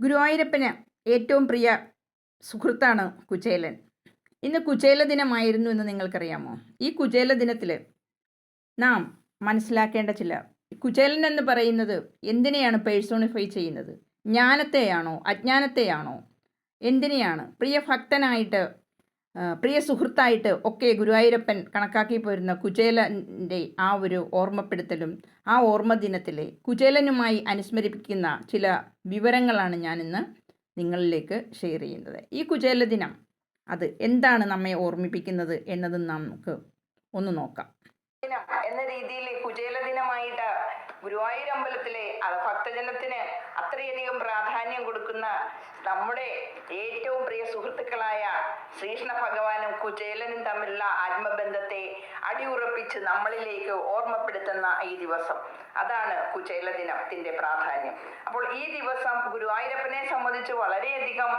ഗുരുവായൂരപ്പന് ഏറ്റവും പ്രിയ സുഹൃത്താണ് കുചേലൻ. ഇന്ന് കുചേല ദിനമായിരുന്നു എന്ന് നിങ്ങൾക്കറിയാമോ? ഈ കുചേല ദിനത്തിൽ നാം മനസ്സിലാക്കേണ്ട ചില കുചേലൻ എന്ന് പറയുന്നത് എന്തിനെയാണ് പേഴ്സോണിഫൈ ചെയ്യുന്നത്? ജ്ഞാനത്തെയാണോ അജ്ഞാനത്തെയാണോ? എന്തിനെയാണ്? പ്രിയ ഭക്തനായിട്ട് പ്രിയ സുഹൃത്തായിട്ട് ഒക്കെ ഗുരുവായൂരപ്പൻ കണക്കാക്കി പോരുന്ന കുചേലന്റെ ആ ഒരു ഓർമ്മപ്പെടുത്തലും ആ ഓർമ്മ ദിനത്തിലെ കുചേലനുമായി അനുസ്മരിപ്പിക്കുന്ന ചില വിവരങ്ങളാണ് ഞാനിന്ന് നിങ്ങളിലേക്ക് ഷെയർ ചെയ്യുന്നത്. ഈ കുചേല ദിനം അത് എന്താണ് നമ്മെ ഓർമ്മിപ്പിക്കുന്നത് എന്നത് നമുക്ക് ഒന്ന് നോക്കാം. എന്ന രീതിയിൽ കുചേല ദിനമായിട്ട് അത് ഭക്തജനത്തിന് അത്രയധികം പ്രാധാന്യം കൊടുക്കുന്ന നമ്മുടെ ഏറ്റവും പ്രിയ സുഹൃത്തുക്കളായ ശ്രീകൃഷ്ണ ഭഗവാനും കുചേലനും തമ്മിലുള്ള ആത്മബന്ധത്തെ അടിയുറപ്പിച്ച് നമ്മളിലേക്ക് ഓർമ്മപ്പെടുത്തുന്ന ഈ ദിവസം. അതാണ് കുചേല ദിനത്തിന്റെ പ്രാധാന്യം. അപ്പോൾ ഈ ദിവസം ഗുരുവായൂരപ്പനെ സംബന്ധിച്ച് വളരെയധികം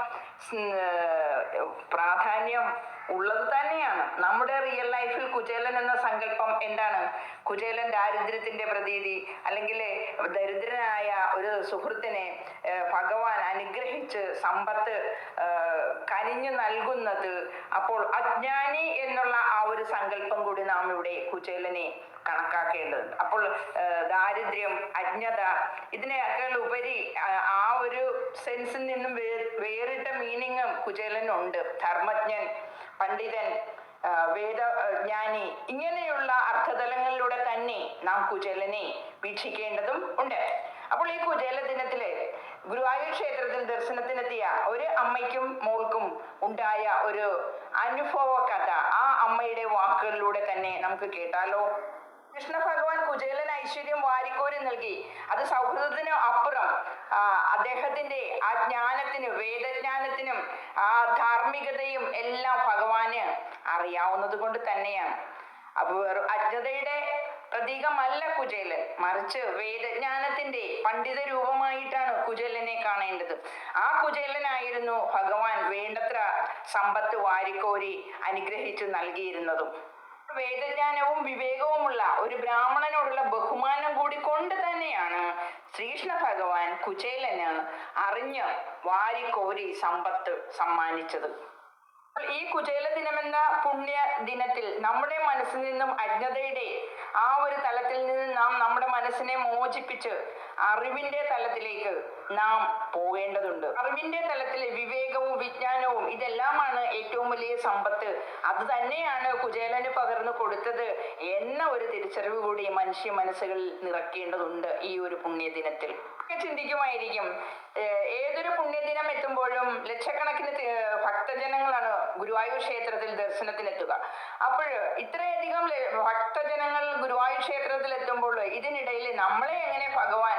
പ്രാധാന്യം ഉള്ളത് തന്നെയാണ്. നമ്മുടെ റിയൽ ലൈഫിൽ കുചേലൻ എന്ന സങ്കല്പം എന്താണ്? കുചേലൻ ദാരിദ്ര്യത്തിന്റെ പ്രതീതി അല്ലെങ്കിൽ ദരിദ്രനായ ഒരു സുഹൃത്തിനെ ഭഗവാൻ അനുഗ്രഹിച്ച് സമ്പത്ത് കനിഞ്ഞു നൽകുന്നത് അപ്പോൾ അജ്ഞാനി എന്നുള്ള ആ ഒരു സങ്കല്പം കൂടി നാം ഇവിടെ കുചേലനെ കണക്കാക്കേണ്ടതുണ്ട്. അപ്പോൾ ദാരിദ്ര്യം അജ്ഞത ഇതിനേക്കാൾ ഉപരി ആ, ഒരു സെൻസിൽ നിന്നും കുചേലനുണ്ട് ധർമ്മജ്ഞൻ പണ്ഡിതൻ വേദജ്ഞാനി. വേദ ജ്ഞാനി ഇങ്ങനെയുള്ള അർത്ഥതലങ്ങളിലൂടെ തന്നെ നാം കുചേലനെ വീക്ഷിക്കേണ്ടതും ഉണ്ട്. അപ്പോൾ ഈ കുചേല ദിനത്തിൽ ഗുരുവായൂർ ക്ഷേത്രത്തിൽ ദർശനത്തിനെത്തിയ ഒരു അമ്മയ്ക്കും മോൾക്കും ഉണ്ടായ ഒരു അനുഭവ കഥ ആ അമ്മയുടെ വാക്കുകളിലൂടെ തന്നെ നമുക്ക് കേട്ടാലോ? കൃഷ്ണ ഭഗവാൻ കുചേലൻ ഐശ്വര്യം വാരിക്കോരി നൽകി. അത് സൗഹൃദത്തിന് അപ്പുറം. അദ്ദേഹത്തിന്റെ ആ ജ്ഞാനത്തിനും വേദജ്ഞാനത്തിനും ആ ധാർമ്മികതയും എല്ലാം ഭഗവാന് അറിയാവുന്നത് കൊണ്ട് തന്നെയാണ്. അപ്പൊ വെറും അജ്ഞതയുടെ പ്രതീകമല്ല കുചേലൻ. മറിച്ച് വേദജ്ഞാനത്തിന്റെ പണ്ഡിത രൂപമായിട്ടാണ് കുചേലനെ കാണേണ്ടത്. ആ കുചേലനായിരുന്നു ഭഗവാൻ വേണ്ടത്ര സമ്പത്ത് വാരിക്കോരി അനുഗ്രഹിച്ചു നൽകിയിരുന്നതും. വേദജ്ഞാനവും വിവേകവുമുള്ള ഒരു ബ്രാഹ്മണനോടുള്ള ബഹുമാനം കൂടി കൊണ്ട് തന്നെയാണ് ശ്രീകൃഷ്ണ ഭഗവാൻ കുചേലന് അറിഞ്ഞ് വാരിക്കോരി സമ്പത്ത് സമ്മാനിച്ചത്. ഈ കുചേല ദിനമെന്ന പുണ്യ ദിനത്തിൽ നമ്മുടെ മനസ്സിൽ നിന്നും അജ്ഞതയുടെ ആ ഒരു തലത്തിൽ നിന്ന് നാം നമ്മുടെ മനസ്സിനെ മോചിപ്പിച്ച് അറിവിന്റെ തലത്തിലേക്ക് നാം പോകേണ്ടതുണ്ട്. അറിവിന്റെ തലത്തിൽ വിവേകവും വിജ്ഞാനവും ഇതെല്ലാമാണ് ഏറ്റവും വലിയ സമ്പത്ത്. അത് തന്നെയാണ് കുചേലന് പകർന്നു കൊടുത്തത് എന്ന ഒരു തിരിച്ചറിവ് കൂടി മനുഷ്യ മനസ്സുകളിൽ നിറക്കേണ്ടതുണ്ട് ഈ ഒരു പുണ്യദിനത്തിൽ. ചിന്തിക്കുമായിരിക്കും ഏതൊരു പുണ്യദിനം എത്തുമ്പോഴും ലക്ഷക്കണക്കിന് ഭക്തജനങ്ങളാണ് ഗുരുവായൂർ ക്ഷേത്രത്തിൽ ദർശനത്തിനെത്തുക. അപ്പോൾ ഇത്രയധികം ഭക്തജനങ്ങൾ ഗുരുവായൂർ ക്ഷേത്രത്തിൽ എത്തുമ്പോൾ ഇതിനിടയിൽ നമ്മളെ എങ്ങനെ ഭഗവാൻ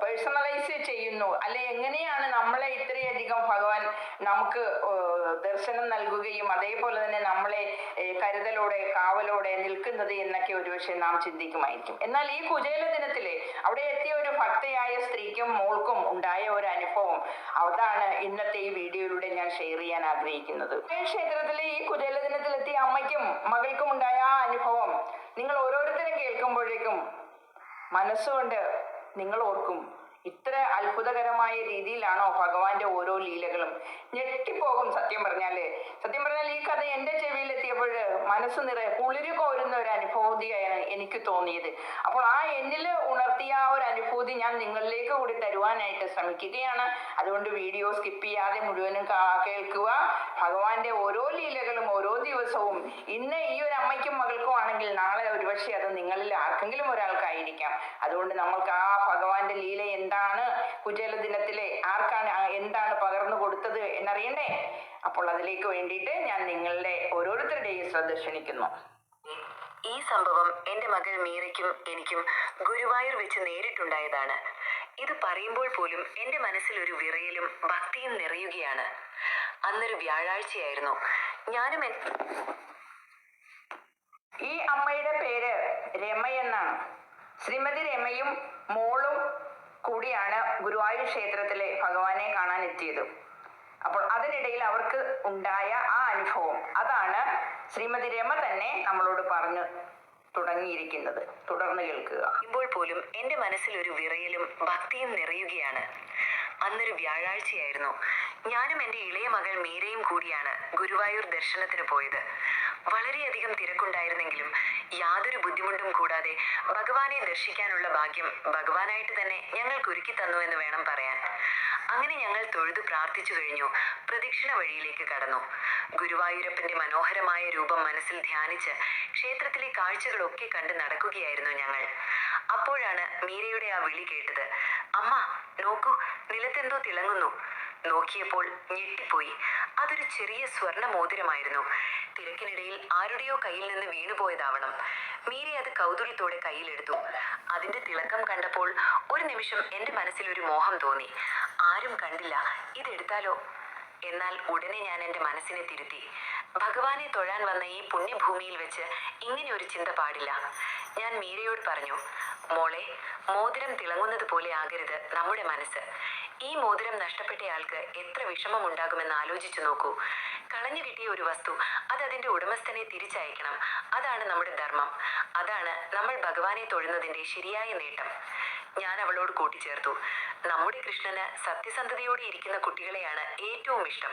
പേഴ്സണലൈസ് ചെയ്യുന്നു. അല്ലെ എങ്ങനെയാണ് നമ്മളെ ഇത്രയധികം ഭഗവാൻ നമുക്ക് ദർശനം നൽകുകയും അതേപോലെ തന്നെ നമ്മളെ കരുതലോടെ കാവലോടെ നിൽക്കുന്നത് എന്നൊക്കെ ഒരുപക്ഷെ നാം ചിന്തിക്കുമായിരിക്കും. എന്നാൽ ഈ കുചേല ദിനത്തിലെ അവിടെ എത്തിയ ഒരു ഭക്തയായ സ്ത്രീക്കും മോൾക്കും ഉണ്ടായ ഒരു അനുഭവം അതാണ് ഇന്നത്തെ ഈ വീഡിയോയിലൂടെ ഞാൻ ഷെയർ ചെയ്യാൻ ആഗ്രഹിക്കുന്നത്. ക്ഷേത്രത്തിലെ ഈ കുചേല ദിനത്തിൽ എത്തിയ അമ്മയ്ക്കും മകൾക്കും ഉണ്ടായ ആ അനുഭവം നിങ്ങൾ ഓരോരുത്തരും കേൾക്കുമ്പോഴേക്കും മനസ്സുകൊണ്ട് നിങ്ങൾ ഓർക്കും. ഇത്ര അത്ഭുതകരമായ രീതിയിലാണോ ഭഗവാന്റെ ഓരോ ലീലകളും. ഞെട്ടിപ്പോകും സത്യം പറഞ്ഞാൽ. സത്യം പറഞ്ഞാൽ ഈ കഥ എന്റെ ചെവിയിൽ എത്തിയപ്പോൾ മനസ്സ് നിറയെ കുളിര് കോരുന്ന ഒരു അനുഭൂതിയാണ് എനിക്ക് തോന്നിയത്. അപ്പോൾ ആ എന്നിൽ ഉണർത്തിയ ആ ഒരു അനുഭൂതി ഞാൻ നിങ്ങളിലേക്ക് കൂടി തരുവാനായിട്ട് ശ്രമിക്കുകയാണ്. അതുകൊണ്ട് വീഡിയോ സ്കിപ്പ് ചെയ്യാതെ മുഴുവനും കേൾക്കുക. ഭഗവാന്റെ ഓരോ ലീലകളും ഓരോ ദിവസവും ഇന്ന് ഈ ആണെങ്കിൽ നാളെ ഒരുപക്ഷെ അത് നിങ്ങളിൽ ആർക്കെങ്കിലും ഒരാൾക്കായിരിക്കാം. അതുകൊണ്ട് നമ്മൾക്ക് ആ ഭഗവാന്റെ ലീല എന്താണ്? കുചേല ദിനത്തിലെ ആർക്കാണ് എന്താണ് പകർന്നു കൊടുത്തത് എന്നറിയണ്ടേ? അപ്പോൾ അതിലേക്ക് വേണ്ടിയിട്ട് ഞാൻ നിങ്ങളുടെ ഓരോരുത്തരുടെയും ശ്രദ്ധ ക്ഷണിക്കുന്നു. ഈ സംഭവം എന്റെ മകൾ മീറയ്ക്കും എനിക്കും ഗുരുവായൂർ വെച്ച് നേരിട്ടുണ്ടായതാണ്. ഇത് പറയുമ്പോൾ പോലും എന്റെ മനസ്സിൽ ഒരു വിറയലും ഭക്തിയും നിറയുകയാണ്. അന്നൊരു വ്യാഴാഴ്ചയായിരുന്നു. ഞാനും ഈ അമ്മയുടെ പേര് രമ എന്നാണ് ശ്രീമതി രമയും മോളും കൂടിയാണ് ഗുരുവായൂർ ക്ഷേത്രത്തിലെ ഭഗവാനെ കാണാൻ എത്തിയത്. അപ്പോൾ അതിനിടയിൽ അവർക്ക് ഉണ്ടായ ആ അനുഭവം അതാണ് ശ്രീമതി രമ തന്നെ നമ്മളോട് പറഞ്ഞു തുടങ്ങിയിരിക്കുന്നത്. തുടർന്ന് കേൾക്കുക. ഇപ്പോൾ പോലും എന്റെ മനസ്സിൽ ഒരു വിറയലും ഭക്തിയും നിറയുകയാണ്. അന്നൊരു വ്യാഴാഴ്ചയായിരുന്നു. ഞാനും എന്റെ ഇളയ മകൾ മീരയും കൂടിയാണ് ഗുരുവായൂർ ദർശനത്തിന് പോയത്. വളരെയധികം തിരക്കുണ്ടായിരുന്നെങ്കിലും യാതൊരു ബുദ്ധിമുട്ടും കൂടാതെ ഭഗവാനെ ദർശിക്കാനുള്ള ഭാഗ്യം ഭഗവാനായിട്ട് തന്നെ ഞങ്ങൾക്ക് ഒരുക്കി തന്നു എന്ന് വേണം പറയാൻ. അങ്ങനെ ഞങ്ങൾ തൊഴുതു പ്രാർത്ഥിച്ചു കഴിഞ്ഞു. പ്രദക്ഷിണ വഴിയിലേക്ക് കടന്നു. ഗുരുവായൂരപ്പന്റെ മനോഹരമായ രൂപം മനസ്സിൽ ധ്യാനിച്ച് ക്ഷേത്രത്തിലെ കാഴ്ചകളൊക്കെ കണ്ട് നടക്കുകയായിരുന്നു ഞങ്ങൾ. അപ്പോഴാണ് മീരയുടെ ആ വിളി കേട്ടത്. അമ്മ നോക്കൂ നിലത്തെന്തോ തിളങ്ങുന്നു. നോക്കിയപ്പോൾ ഞെട്ടിപ്പോയി. അതൊരു ചെറിയ സ്വർണ മോതിരമായിരുന്നു തിരക്കിനിടയിൽ ആരുടെയോ കയ്യിൽ നിന്ന് വീണുപോയതാവണം മീര അത് കൗതുകത്തോടെ കയ്യിലെടുത്തു. അതിന്റെ തിളക്കം കണ്ടപ്പോൾ ഒരു നിമിഷം എന്റെ മനസ്സിൽ ഒരു മോഹം തോന്നി. ആരും കണ്ടില്ല. ഇതെടുത്താലോ? എന്നാൽ ഉടനെ ഞാൻ എന്റെ മനസ്സിനെ തിരുത്തി. ഭഗവാനെ തൊഴാൻ വന്ന ഈ പുണ്യഭൂമിയിൽ വെച്ച് ഇങ്ങനെ ഒരു ചിന്ത പാടില്ല. ഞാൻ മീരയോട് പറഞ്ഞു മോളെ മോതിരം തിളങ്ങുന്നത് പോലെ ആകരുത് നമ്മുടെ മനസ്സ്. ഈ മോതിരം നഷ്ടപ്പെട്ടയാൾക്ക് എത്ര വിഷമം ഉണ്ടാകുമെന്ന് ആലോചിച്ചു നോക്കൂ. കളഞ്ഞു കിട്ടിയ ഒരു വസ്തു അത് അതിന്റെ ഉടമസ്ഥനെ തിരിച്ചയക്കണം. അതാണ് നമ്മുടെ ധർമ്മം. അതാണ് നമ്മൾ ഭഗവാനെ തൊഴുന്നതിന്റെ ശരിയായ നേട്ടം. ഞാൻ അവളോട് കൂട്ടിച്ചേർത്തു. നമ്മുടെ കൃഷ്ണന് സത്യസന്ധതയോടെ ഇരിക്കുന്ന കുട്ടികളെയാണ് ഏറ്റവും ഇഷ്ടം.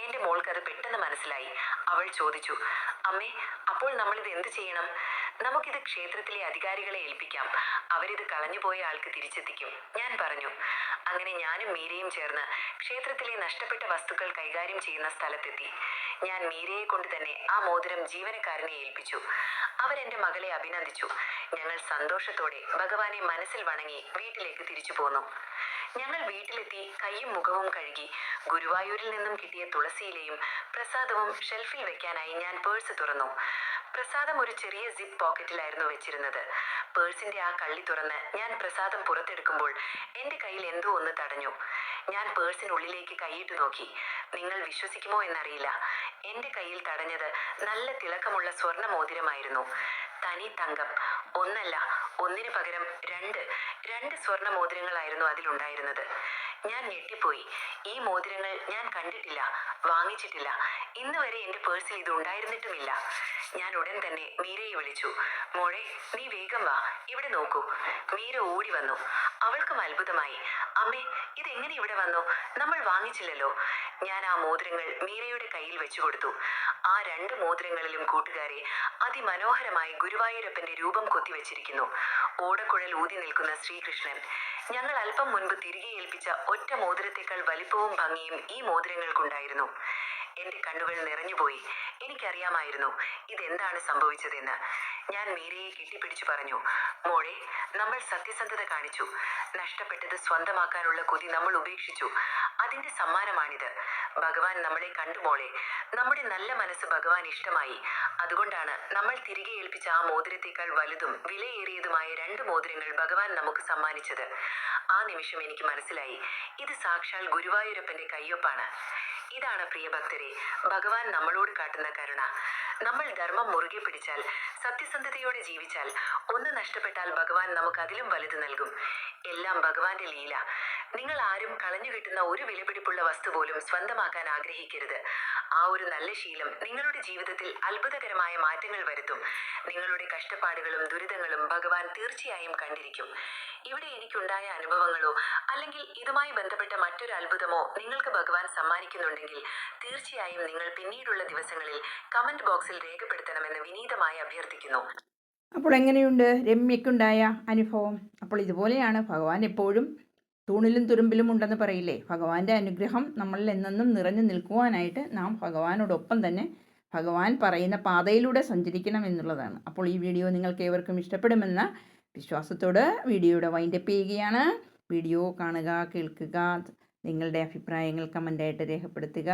എന്റെ മോൾക്ക് അത് പെട്ടെന്ന് മനസ്സിലായി. അവൾ ചോദിച്ചു അമ്മേ അപ്പോൾ നമ്മൾ ഇത് എന്ത് ചെയ്യണം? നമുക്കിത് ക്ഷേത്രത്തിലെ അധികാരികളെ ഏൽപ്പിക്കാം. അവരിത് കളഞ്ഞുപോയ ആൾക്ക് തിരിച്ചെത്തിക്കും. ഞാൻ പറഞ്ഞു അങ്ങനെ ഞാനും മീരയും ചേർന്ന് ക്ഷേത്രത്തിലെ നഷ്ടപ്പെട്ട വസ്തുക്കൾ കൈകാര്യം ചെയ്യുന്ന സ്ഥലത്തെത്തി. ഞാൻ മീരയെ കൊണ്ട് തന്നെ ആ മോതിരം ജീവനക്കാരനെ ഏൽപ്പിച്ചു. അവരെന്റെ മകളെ അഭിനന്ദിച്ചു. ഞങ്ങൾ സന്തോഷത്തോടെ ഭഗവാനെ മനസ്സിൽ വണങ്ങി വീട്ടിലേക്ക് തിരിച്ചു പോന്നു. ഞങ്ങൾ വീട്ടിലെത്തി കൈയും മുഖവും കഴുകി ഗുരുവായൂരിൽ നിന്നും കിട്ടിയ തുളസിയിലയും പ്രസാദവും ഷെൽഫിൽ വെക്കാനായി ഞാൻ പേഴ്സ് തുറന്നു. പ്രസാദം ഒരു ചെറിയ സിപ്പ് പോക്കറ്റിലായിരുന്നു വെച്ചിരുന്നത്. പേഴ്സിന്റെ ആ കള്ളി തുറന്ന് ഞാൻ പ്രസാദം പുറത്തെടുക്കുമ്പോൾ എന്റെ കയ്യിൽ എന്തോ ഒന്ന് തടഞ്ഞു. ഞാൻ പേഴ്സിനുള്ളിലേക്ക് കൈയിട്ട് നോക്കി. നിങ്ങൾ വിശ്വസിക്കുമോ എന്നറിയില്ല. എന്റെ കയ്യിൽ തടഞ്ഞത് നല്ല തിളക്കമുള്ള സ്വർണ മോതിരമായിരുന്നു തനി തങ്കം ഒന്നല്ല ഒന്നിനു പകരം രണ്ട് രണ്ട് സ്വർണ മോതിരങ്ങളായിരുന്നു അതിലുണ്ടായിരുന്നത്. ഞാൻ ഞെട്ടിപ്പോയി. ഈ മോതിരങ്ങൾ ഞാൻ കണ്ടിട്ടില്ല വാങ്ങിച്ചിട്ടില്ല. ഇന്ന് വരെ എന്റെ പേഴ്സിൽ ഇത് ഉണ്ടായിരുന്നിട്ടുമില്ല. ഞാൻ ഉടൻ തന്നെ മീരയെ വിളിച്ചു. മോളെ നീ വേഗം വാ. ഇവിടെ നോക്കൂ. മീര ഓടി വന്നു. അവൾക്കും അത്ഭുതമായി. അമ്മേ ഇതെങ്ങനെ ഇവിടെ വന്നു? നമ്മൾ വാങ്ങിച്ചില്ലല്ലോ. ഞാൻ ആ മോതിരങ്ങൾ മീരയുടെ കയ്യിൽ വെച്ചു കൊടുത്തു. ആ രണ്ട് മോതിരങ്ങളിലും കൂട്ടുകാരെ അതിമനോഹരമായി ഗുരുവായൂരപ്പന്റെ രൂപം കൊത്തിവെച്ചിരിക്കുന്നു ഓടക്കുഴൽ ഊതി നിൽക്കുന്ന ശ്രീകൃഷ്ണൻ ഞങ്ങൾ അല്പം മുൻപ് തിരികെ ഏൽപ്പിച്ച ഒറ്റ മോതിരത്തേക്കാൾ വലിപ്പവും ഭംഗിയും ഈ മോതിരങ്ങൾക്കുണ്ടായിരുന്നു. എന്റെ കണ്ണുകൾ നിറഞ്ഞുപോയി എനിക്കറിയാമായിരുന്നു ഇതെന്താണ് സംഭവിച്ചതെന്ന്. ഞാൻ മീരയെ കെട്ടിപ്പിടിച്ചു പറഞ്ഞു. മോളെ നമ്മൾ സത്യസന്ധത കാണിച്ചു. നഷ്ടപ്പെട്ടത് സ്വന്തമാക്കാനുള്ള കൊതി നമ്മൾ ഉപേക്ഷിച്ചു. അതിന്റെ സമ്മാനമാണിത്. ഭഗവാൻ നമ്മളെ കണ്ടു മോളെ. നമ്മുടെ നല്ല മനസ്സ് ഭഗവാൻ ഇഷ്ടമായി. അതുകൊണ്ടാണ് നമ്മൾ തിരികെ ഏൽപ്പിച്ച ആ മോതിരത്തേക്കാൾ വലുതും വിലയേറിയതുമായ രണ്ട് മോതിരങ്ങൾ ഭഗവാൻ നമുക്ക് സമ്മാനിച്ചത്. ആ നിമിഷം എനിക്ക് മനസ്സിലായി. ഇത് സാക്ഷാൽ ഗുരുവായൂരപ്പന്റെ കയ്യൊപ്പാണ്. ഇതാണ് പ്രിയഭക്തരെ ഭഗവാൻ നമ്മളോട് കാട്ടുന്ന കരുണ. നമ്മൾ ധർമ്മം മുറുകെ പിടിച്ചാൽ സത്യസന്ധതയോടെ ജീവിച്ചാൽ ഒന്ന് നഷ്ടപ്പെട്ടാൽ ഭഗവാൻ നമുക്ക് അതിലും വലുത് നൽകും. എല്ലാം ഭഗവാന്റെ ലീല. നിങ്ങൾ ആരും കളഞ്ഞു കിട്ടുന്ന ഒരു വിലപിടിപ്പുള്ള വസ്തു പോലും സ്വന്തമാക്കാൻ ആഗ്രഹിക്കരുത്. ആ ഒരു നല്ല ശീലം നിങ്ങളുടെ ജീവിതത്തിൽ അത്ഭുതകരമായ മാറ്റങ്ങൾ വരുത്തും. നിങ്ങളുടെ കഷ്ടപ്പാടുകളും ദുരിതങ്ങളും ഭഗവാൻ തീർച്ചയായും കണ്ടിരിക്കും. ഇവിടെ എനിക്കുണ്ടായ അനുഭവങ്ങളോ അല്ലെങ്കിൽ ഇതുമായി ബന്ധപ്പെട്ട മറ്റൊരു അത്ഭുതമോ നിങ്ങൾക്ക് ഭഗവാൻ സമ്മാനിക്കുന്നുണ്ടെങ്കിൽ തീർച്ചയായും നിങ്ങൾ പിന്നീടുള്ള ദിവസങ്ങളിൽ കമന്റ് ബോക്സിൽ രേഖപ്പെടുത്തണമെന്ന് വിനീതമായി അഭ്യർത്ഥിക്കുന്നു. അപ്പോൾ എങ്ങനെയുണ്ട് രമ്യക്കുണ്ടായ അനുഭവം? അപ്പോൾ ഇതുപോലെയാണ് ഭഗവാൻ എപ്പോഴും തൂണിലും തുരുമ്പിലും ഉണ്ടെന്ന് പറയില്ലേ? ഭഗവാന്റെ അനുഗ്രഹം നമ്മളിൽ എന്നെന്നും നിറഞ്ഞു നിൽക്കുവാനായിട്ട് നാം ഭഗവാനോടൊപ്പം തന്നെ ഭഗവാൻ പറയുന്ന പാതയിലൂടെ സഞ്ചരിക്കണം എന്നുള്ളതാണ്. അപ്പോൾ ഈ വീഡിയോ നിങ്ങൾക്ക് ഏവർക്കും ഇഷ്ടപ്പെടുമെന്ന വിശ്വാസത്തോട് വീഡിയോയുടെ വൈൻഡപ്പ് ചെയ്യുകയാണ്. വീഡിയോ കാണുക കേൾക്കുക നിങ്ങളുടെ അഭിപ്രായങ്ങൾ കമന്റായിട്ട് രേഖപ്പെടുത്തുക.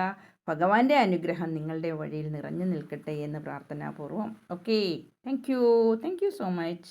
ഭഗവാന്റെ അനുഗ്രഹം നിങ്ങളുടെ വഴിയിൽ നിറഞ്ഞു നിൽക്കട്ടെ എന്ന് പ്രാർത്ഥനാപൂർവം. Okay thank you thank you so much